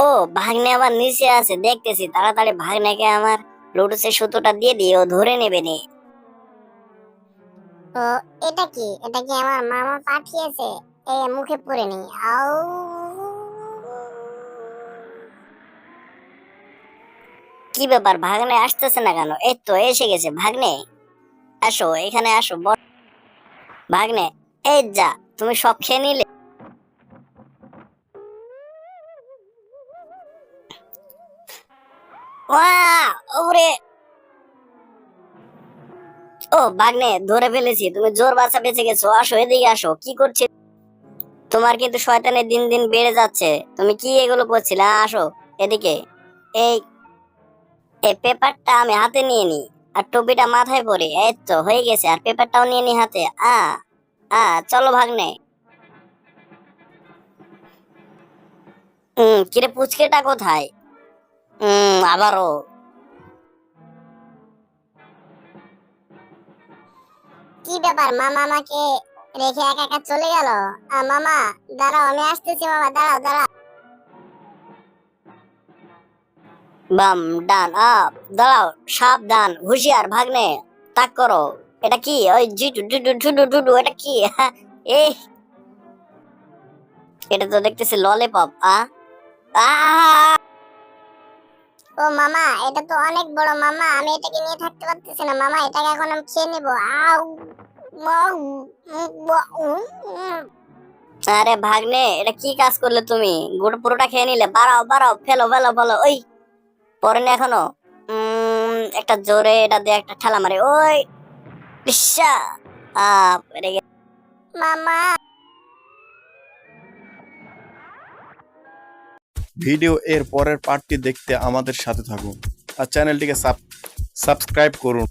ও ভাগ্নে আবার নিচে আছে দেখতেছি। তাড়াতাড়ি ভাগ্নেকে আমার লুডুসের সুতোটা দিয়ে দিয়ে ও ধরে নেবে নি। তো এটা কি? এটা কি আমার মামা পাঠিয়েছে? এ মুখে পড়ে নি আউ। কি ব্যাপার ভাগ্নে আসতেছে না কেন? এই তো এসে গেছে ভাগ্নে। আসো এখানে আসো বস। ভাগ্নে এই যা তুমি সব খেয়ে নিলে। ও ভাগ্নে ধরে ফেলেছি। তুমি জোর বাচ্চা বেঁচে গেছো। আসো, এদিকে আসো। কি করছি? তোমার কিন্তু শয়তানের দিন দিন বেড়ে যাচ্ছে। তুমি কি এগুলো করছিলে? আসো, এদিকে। এই এই পেপারটা আমি হাতে নিয়ে নি আর টুপিটা মাথায় পরি। এই তো, হয়ে গেছে। আর পেপারটাও নিয়ে নি হাতে। আ আ, চলো ভাগ্নে। হুম কিরে, পুচকেটা কোথায়? আবারও। কি ব্যাপার মামা আমাকে রেখে একা একা চলে গেল? মামা দাঁড়াও আমি আসতেছি মামা দাঁড়াও দাঁড়াও। বাম ডান আপ দাঁড়াও সাবধান হুঁশিয়ার ভাগ্নে তাক করো। এটা কি? ওই জিটু ডুডু ডুডু ডুডু এটা কি? এই এটা তো দেখতেছি ললিপপ আ? আ ও মামা এটা তো অনেক বড় মামা আমি এটাকে নিয়ে থাকতে পারতেছি না। মামা এটাকে এখন আমি খেয়ে নেব। আউ। আরে ভাগ্নে এটা কি কাজ করলে তুমি? গোটা পুরোটা খেয়ে নিলে। বাড়াও বাড়াও ফেলো ফেলো ফেলো ওই। পরে না এখনও। উম, একটা জোরে এটা দিয়ে একটা ঠেলা মারে। ওই ইসা আ মামা। ভিডিও এর পরের পার্টটি দেখতে আমাদের সাথে থাকুন। আর চ্যানেলটিকে সাবস্ক্রাইব করুন।